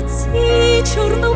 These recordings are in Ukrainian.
лиці чорно.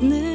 одне.